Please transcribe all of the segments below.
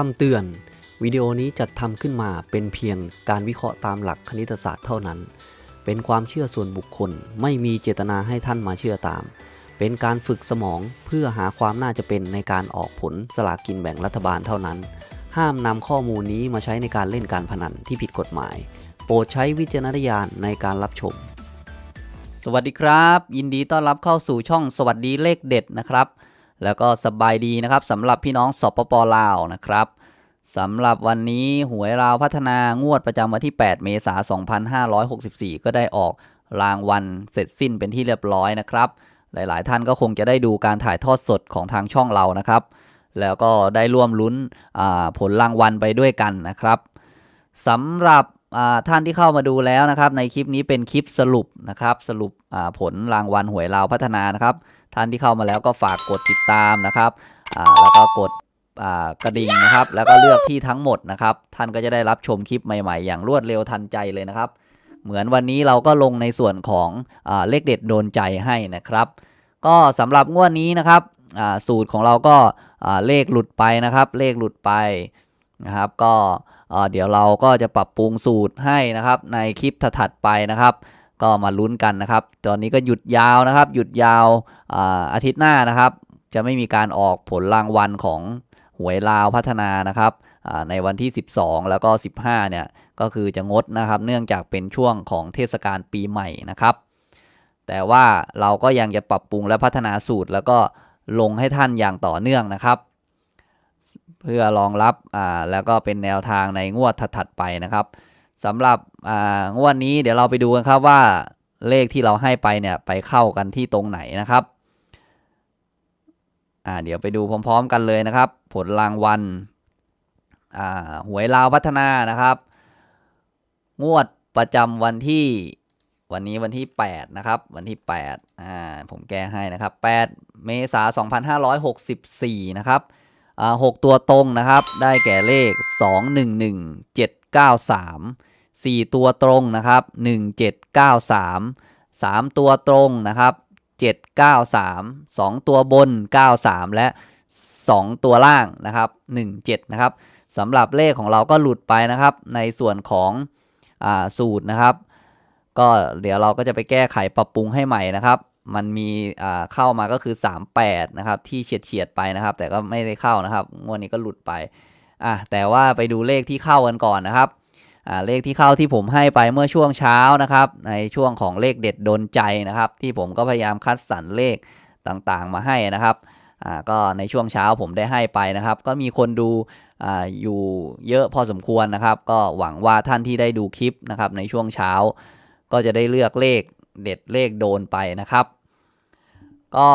คำเตือน วิดีโอนี้จัดทำขึ้นมาเป็นเพียงการวิเคราะห์ตามหลักคณิตศาสตร์เท่านั้น เป็นความเชื่อส่วนบุคคล ไม่มีเจตนาให้ท่านมาเชื่อตาม เป็นการฝึกสมองเพื่อหาความน่าจะเป็นในการออกผลสลากกินแบ่งรัฐบาลเท่านั้น ห้ามนำข้อมูลนี้มาใช้ในการเล่นการพนันที่ผิดกฎหมาย โปรดใช้วิจารณญาณในการรับชม สวัสดีครับ ยินดีต้อนรับเข้าสู่ช่องสวัสดีเลขเด็ดนะครับ แล้วก็สบายดีนะครับสำหรับพี่น้องสปปลาวนะครับสำหรับวันนี้หวยราวพัฒนางวดประจำวันที่ 8 เมษายน 2564 ก็ได้ออกรางวัลเสร็จสิ้นเป็นที่เรียบร้อยนะครับ หลายๆ ท่านก็คงจะได้ดูการถ่ายทอดสดของทางช่องเรานะครับ แล้วก็ได้ร่วมลุ้นผลรางวัลไปด้วยกันนะครับสำหรับท่านที่เข้ามาดูแล้วนะครับ ในคลิปนี้เป็นคลิปสรุปนะครับ สรุปผลรางวัลหวยราวพัฒนานะครับ ท่านที่เข้ามาแล้วก็ฝากกดติดตามนะครับแล้วก็กดกระดิ่งนะครับ แล้วก็เลือกที่ทั้งหมดนะครับ ท่านก็จะได้รับชมคลิปใหม่ๆ อย่างรวดเร็วทันใจเลยนะครับ เหมือนวันนี้เราก็ลงในส่วนของอเลขเด็ดโดนใจให้นะครับ ก็สำหรับงวดนี้นะครับสูตรของเราก็เลขหลุดไปนะครับ เลขหลุดไปนะครับ ก็เดี๋ยวเราก็จะปรับปรุงสูตรให้นะครับ ในคลิปถัดไปนะครับ ก็มาลุ้นกันนะครับ ตอนนี้ก็หยุดยาวนะครับ หยุดยาวอาทิตย์หน้านะครับ จะไม่มีการออกผลรางวัลของหวยลาวพัฒนานะครับในวันที่ 12 แล้วก็ 15 เนี่ย ก็คือจะงดนะครับ เนื่องจากเป็นช่วงของเทศกาลปีใหม่นะครับ แต่ว่าเราก็ยังจะปรับปรุงและพัฒนาสูตร แล้วก็ลงให้ท่านอย่างต่อเนื่องนะครับ เพื่อรองรับ อ่า แล้วก็เป็นแนวทางในงวดถัดๆไปนะครับ สำหรับงวดนี้เดี๋ยวเราไปดูกันครับว่าเลขที่เราให้ไปเนี่ยไปเข้ากันที่ตรงไหนนะครับเดี๋ยวไปดูพร้อม ๆ กันเลยนะครับ ผลรางวัลหวยลาวพัฒนานะครับ งวดประจำวันที่วันนี้วันที่ 8 นะครับ วันที่8อ่าผมแก้ให้นะครับ 8 เมษายน2564 นะครับอ่า6ตัวตรงนะครับ ได้แก่เลข 211 793 4 ตัวตรงนะครับ 1793 3 ตัวตรงนะครับ 793 2 ตัวบน 93 และ 2 ตัวล่างนะครับ 17 นะครับสำหรับเลขของเราก็หลุดไปนะครับ ในส่วนของอสูตรนะครับ ก็เดี๋ยวเราก็จะไปแก้ไขปรับปรุงให้ใหม่นะครับ มันมีเข้ามาก็คือ 38 นะครับ ที่เฉียดเฉียดไปนะครับ แต่ก็ไม่ได้เข้านะครับงวดนี้ก็หลุดไปอะแต่ว่าไปดูเลขที่เข้ากันก่อนนะครับ เลขที่เข้าที่ผมให้ไปเมื่อช่วงเช้านะครับ ในช่วงของเลขเด็ดโดนใจนะครับ ที่ผมก็พยายามคัดสรรเลขต่างๆ มาให้นะครับก็ในช่วงเช้าผมได้ให้ไปนะครับ ก็มีคนดูออยู่เยอะพอสมควรนะครับ ก็หวังว่าท่านที่ได้ดูคลิปนะครับ ในช่วงเช้า ก็จะได้เลือกเลขเด็ดเลขโดนไปนะครับ ก็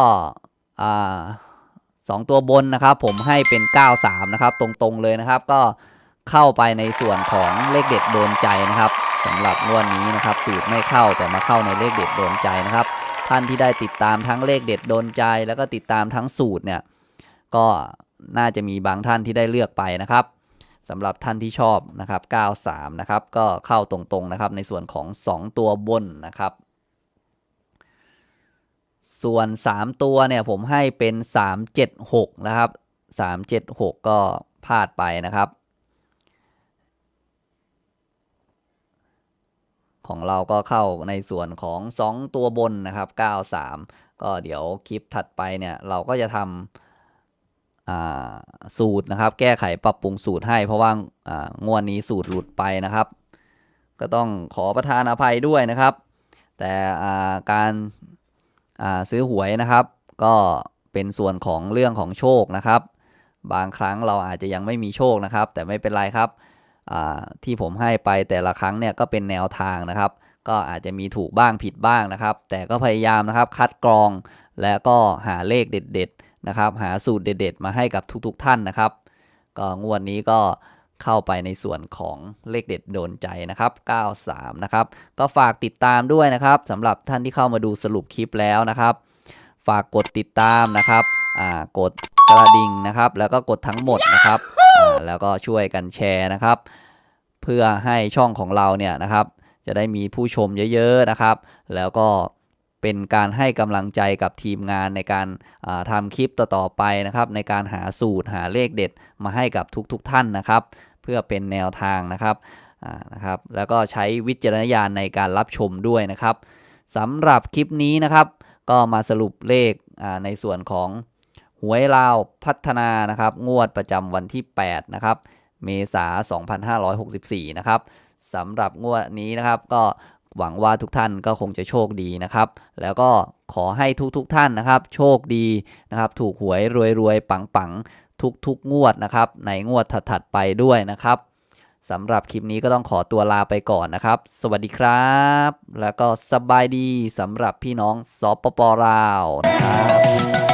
สองตัวบนนะครับ ผมให้เป็น 93 นะครับ ตรงๆเลยนะครับ ก็ เข้าไปในส่วนของเลขเด็ดโดนใจนะครับสำหรับงวดนี้นะครับสูตรไม่เข้าแต่มาเข้าในเลขเด็ดโดนใจนะครับ ท่านที่ได้ติดตามทั้งเลขเด็ดโดนใจ แล้วก็ติดตามทั้งสูตรเนี่ยก็น่าจะมีบางท่านที่ได้เลือกไปนะครับสำหรับท่านที่ชอบนะครับ 93 นะครับ ก็เข้าตรงๆนะครับในส่วนของ 2 ตัวบนนะครับ ส่วน 3 ตัวเนี่ยผมให้เป็น 376 นะครับ 376 ก็พลาดไปนะครับ ของเราก็เข้าในส่วนของ 2 ตัวบนนะครับ 93 ก็เดี๋ยวคลิปถัดไปเนี่ยเราก็จะทำสูตรนะครับ แก้ไขปรับปรุงสูตรให้ เพราะว่าอ่างวดนี้สูตรหลุดไปนะครับ ก็ต้องขอประทานอภัยด้วยนะครับ แต่การาซื้อหวยนะครับ ก็เป็นส่วนของเรื่องของโชคนะครับ บางครั้งเราอาจจะยังไม่มีโชคนะครับ แต่ไม่เป็นไรครับ ที่ผมให้ไปแต่ละครั้งเนี่ยก็เป็นแนวทางนะครับ ก็อาจจะมีถูกบ้างผิดบ้างนะครับ แต่ก็พยายามนะครับคัดกรองและก็หาเลขเด็ดๆนะครับหาสูตรเด็ด ๆ มาให้กับทุกๆท่านนะครับ ก็งวดนี้ก็เข้าไปในส่วนของเลขเด็ดโดนใจนะครับ 93 นะครับ ก็ฝากติดตามด้วยนะครับสำหรับท่านที่เข้ามาดูสรุปคลิปแล้วนะครับ ฝากกดติดตามนะครับ กดกระดิ่งนะครับ แล้วก็กดทั้งหมดนะครับ แล้วก็ช่วยกันแชร์นะครับ เพื่อให้ช่องของเราเนี่ยนะครับ จะได้มีผู้ชมเยอะๆนะครับ แล้วก็เป็นการให้กำลังใจกับทีมงานในการาทำคลิปต่อๆไปนะครับ ในการหาสูตรหาเลขเด็ดมาให้กับทุกๆท่านนะครับ เพื่อเป็นแนวทางนะครับนะครับ แล้วก็ใช้วิจารณญาณในการรับชมด้วยนะครับสำหรับคลิปนี้นะครับ ก็มาสรุปเลขในส่วนของ หวยลาวพัฒนานะครับงวดประจำวันที่8นะครับเมษา 2564 นะครับสำหรับงวดนี้นะครับ ก็หวังว่าทุกท่านก็คงจะโชคดีนะครับ แล้วก็ขอให้ทุกๆทท่านนะครับ โชคดีนะครับ ถูกหวยรวยๆ ปังๆ ทุกๆ งวดนะครับ ในงวดถัดๆไปด้วยนะครับสำหรับคลิปนี้ก็ต้องขอตัวลาไปก่อนนะครับ สวัสดีครับ แล้วก็สบายดีสำหรับพี่น้องสปปลาวนะครับ